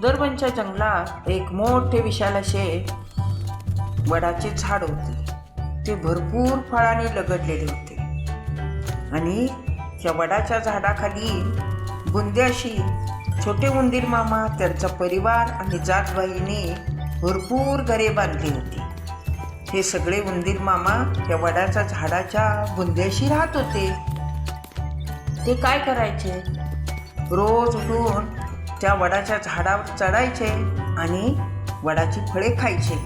सुंदरबनच्या जंगलात एक मोठे विशाल असे वडाचे झाड होते. ते भरपूर फळांनी लगडलेले होते. आणि त्या वडाच्या झाडाखाली बुंद्याशी छोटे उंदीर मामा त्यांचा परिवार आणि जातबाईने भरपूर घरे बांधली होती. हे सगळे उंदीर मामा त्या वडाच्या झाडाच्या बुंद्याशी राहत होते. ते काय करायचे? रोज उठून त्या वडाच्या झाडावर चढायचे आणि वडाची फळे खायचे.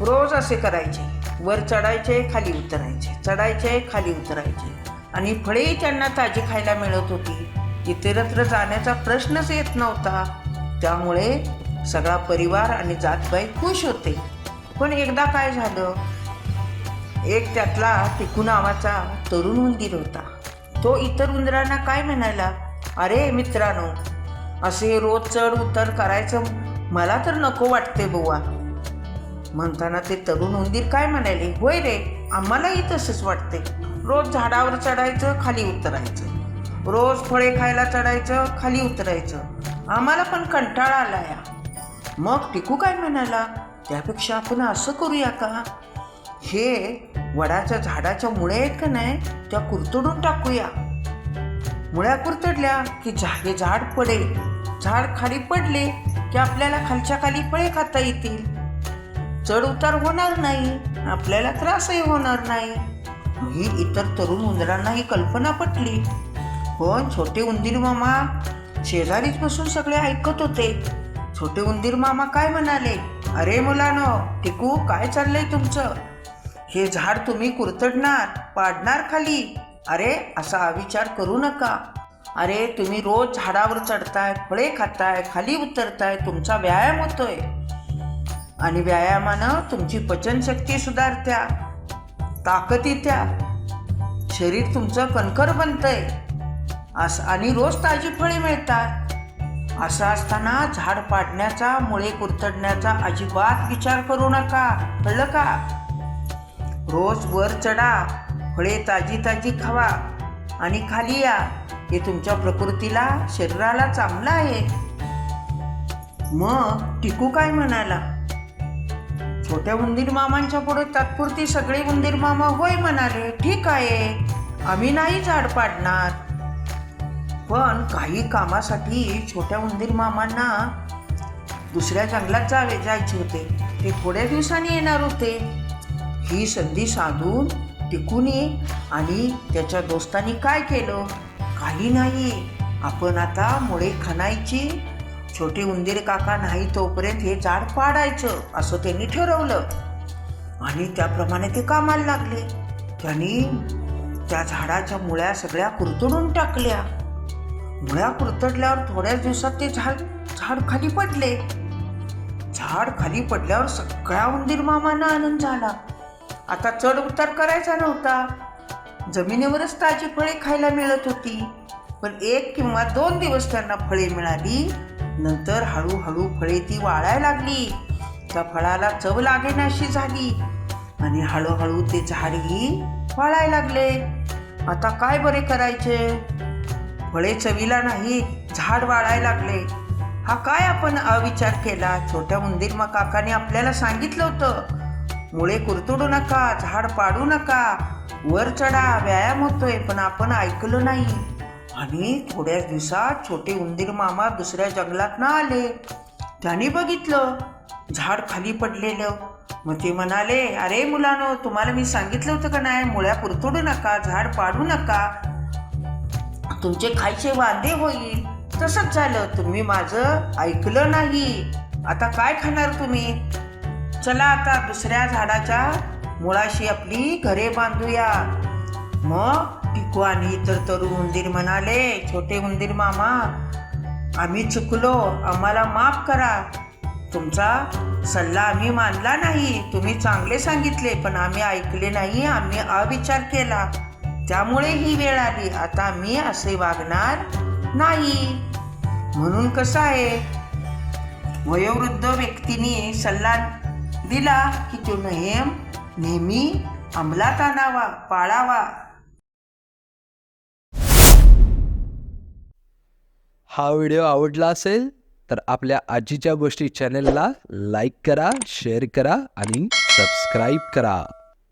रोज असे करायचे. वर चढायचे खाली उतरायचे. चढायचे खाली उतरायचे. आणि फळेही त्यांना ताजी खायला मिळत होती. इतरत्र जाण्याचा प्रश्नच येत नव्हता. त्यामुळे सगळा परिवार आणि जातबाई खुश होते. पण एकदा काय झालं? एक त्यातला टिकू नावाचा तरुण उंदीर होता. तो इतर उंदरांना काय म्हणायला अरे मित्रांनो असे रोज चढ उतर करायचं मला तर नको वाटते बुवा. म्हणताना ते तरुण उंदीर काय म्हणाले? होय रे आम्हालाही तसंच वाटते रोज झाडावर चढायचं खाली उतरायचं. रोज फळे खायला चढायचं खाली उतरायचं. आम्हाला पण कंटाळा आला या मग टिकू काय म्हणाला? त्यापेक्षा आपण असं करूया का? हे वडाच्या झाडाच्या मुळे आहेत का नाही त्या कुरतडून टाकूया. मुळ्या कुरतडल्या की झाडे झाड पडेल. झाड खाली पडले की आपल्याला खालच्या खाली फळे खाता येतील. चढ उतार होणार नाही आपल्याला त्रासही होणार नाही. ही इतर तरुण उंदरांना ही कल्पना पटली. पण छोटे उंदीर मामा शेजारीच बसून सगळे ऐकत होते. छोटे उंदीर मामा काय म्हणाले? अरे मुलानो टिकू काय चाललंय तुमचं? हे झाड तुम्ही कुरतडणार पाडणार खाली. अरे असा अविचार करू नका. अरे तुम्ही रोज झाडावर चढताय फळे खाताय खाली उतरताय तुमचा व्यायाम होतोय. आणि व्यायामानं तुमची पचनशक्ती सुधारत्या ताकद येत्या शरीर तुमचं कणखर बनतंय. असं आणि रोज ताजी फळे मिळतात. असं असताना झाड पाडण्याचा मुळे कुरतडण्याचा अजिबात विचार करू नका. कळलं का? रोज वर चढा फळे ताजी ताजी खावा आणि खाली या. हे तुमच्या प्रकृतीला शरीराला चांगलं आहे. मग टिकू काय म्हणाला? छोट्या उंदीर मामांच्या पुढे तात्पुरती सगळे उंदीर मामा होय म्हणाले. ठीक आहे आम्ही नाही झाड पाडणार. पण काही कामासाठी छोट्या उंदीर मामांना दुसऱ्या जंगलात जावे जायचे होते. ते थोड्या दिवसांनी येणार होते. ही संधी साधून टिकूनी आणि त्याच्या दोस्तांनी काय केलं? काही नाही. आपण आता मुळे खणायची. छोटे उंदीर काका नाही तोपर्यंत हे झाड पाडायचं असं त्यांनी ठरवलं. आणि त्याप्रमाणे ते कामाला लागले. त्यांनी त्या झाडाच्या मुळ्या सगळ्या कुरतडून टाकल्या. मुळ्या कुरतडल्यावर थोड्याच दिवसात ते झाड झाड खाली पडले. झाड खाली पडल्यावर सगळ्या उंदीर मामांना आनंद झाला. आता चढ उतार करायचा नव्हता. जमिनीवरच ताजी फळे खायला मिळत होती. पण एक किंवा दोन दिवस त्यांना फळे मिळाली. नंतर हळूहळू फळे ती वाळायला लागली. त्या फळाला चव लागेनाशी झाली आणि हळूहळू ते झाडही वाळायला लागले. आता काय बरे करायचे? फळे चवीला नाही झाड वाळायला लागले. हा काय आपण अविचार केला? छोट्या उंदीर मग काकाने आपल्याला सांगितलं होतं. मुळे कुरतडू नका झाड पाडू नका. वर चढा व्यायाम होतोय पण आपण ऐकलं नाही. आणि थोड्याच दिवसात छोटे उंदीर मामा दुसऱ्या जंगलात ना आले. त्यांनी बघितलं झाड खाली पडलेलं. मग ते म्हणाले अरे मुलानो तुम्हाला मी सांगितलं होतं का नाही मुळ्या पुरतोडू नका झाड पाडू नका. तुमचे खायचे वांदे होईल. तसंच झालं तुम्ही माझं ऐकलं नाही. आता काय खाणार तुम्ही? चला आता दुसऱ्या झाडाच्या मुळाशी आपली घरे बांधूया. मग टिकू आणि इतर तरुण उंदीर म्हणाले छोटे उंदीर मामा आम्ही चुकलो आम्हाला माफ करा. तुमचा सल्ला आम्ही मानला नाही तुम्ही चांगले सांगितले पण आम्ही ऐकले नाही आम्ही अविचार केला. त्यामुळे ही वेळ आली आता मी असे वागणार नाही. म्हणून कसं आहे? वयोवृद्ध व्यक्तीने सल्ला दिला की तो नेहम नेहमी अंमलात आणावा पाळावा. हा व्हिडिओ आवडला असेल तर आपल्या आजीच्या गोष्टी चॅनेलला लाईक करा शेअर करा आणि सबस्क्राईब करा.